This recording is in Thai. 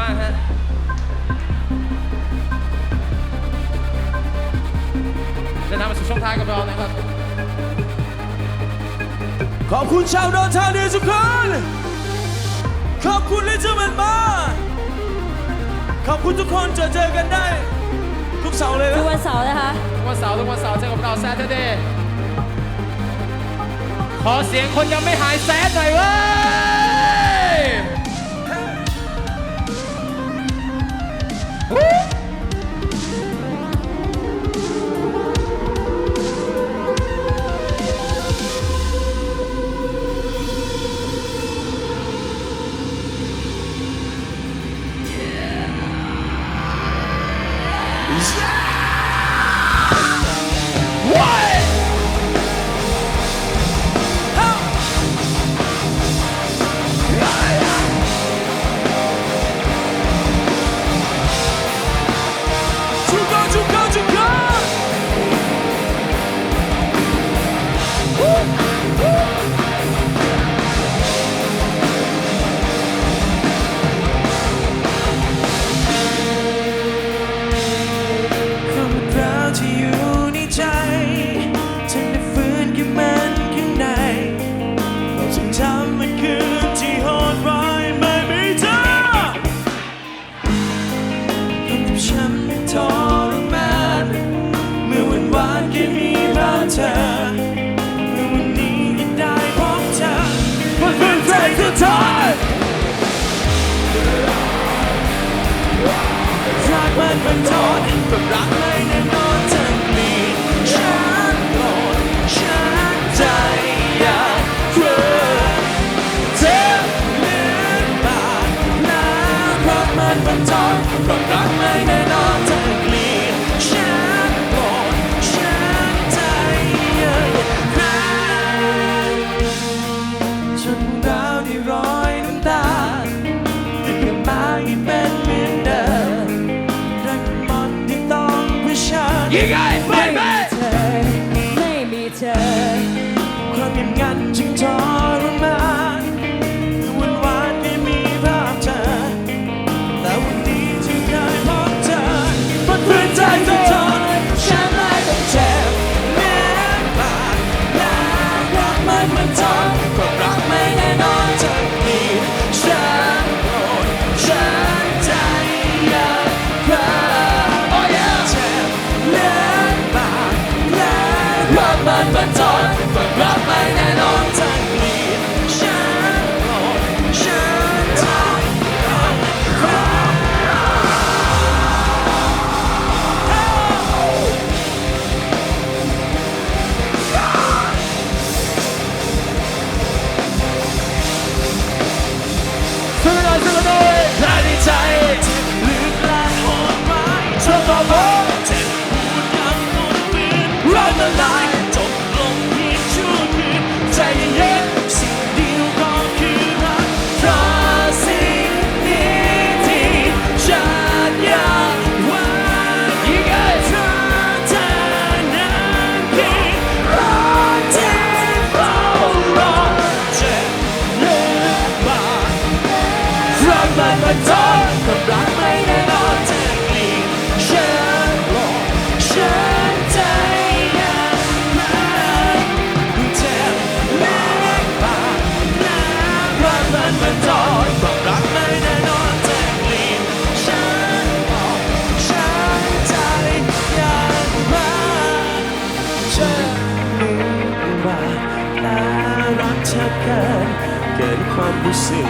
มากฮะเดินทามาสู่ช่วงท้ายกับเรานะครับ ขอบคุณชาวดอนทานีทุกคน ขอบคุณลิจมันมาขอบคุณทุกคนจะเจอกันได้ ทุกเสาร์เลยทุนะกวันเสาร์นะคะ ทุกวันเสาร์ทุกวันเสาร์เจอกับเราแซดเดย์ขอเสียงคนยังไม่หายแซดหน่อยเว้ย Yeah! มันทอนก็รักเลยแน่นอนจะมีฉันโดฉันใจอยากเพื่อเธอเลือนบาดน้ำรักมันมันทอน ยังไงไม่มีเธอไม่มีเธอความเงียบงันจึงท้อ มันมันทนกับรักไม่แน่นอนจะอีกฉันรอฉันใจยังมัเจ็บแม้ปากน้ำรักมันมันทกับรักไม่แน่นอนจะอีกฉันรอฉันใจยังมาเจ็บรู้ว่าน่ารักเธอเกินเกินความรู้สึก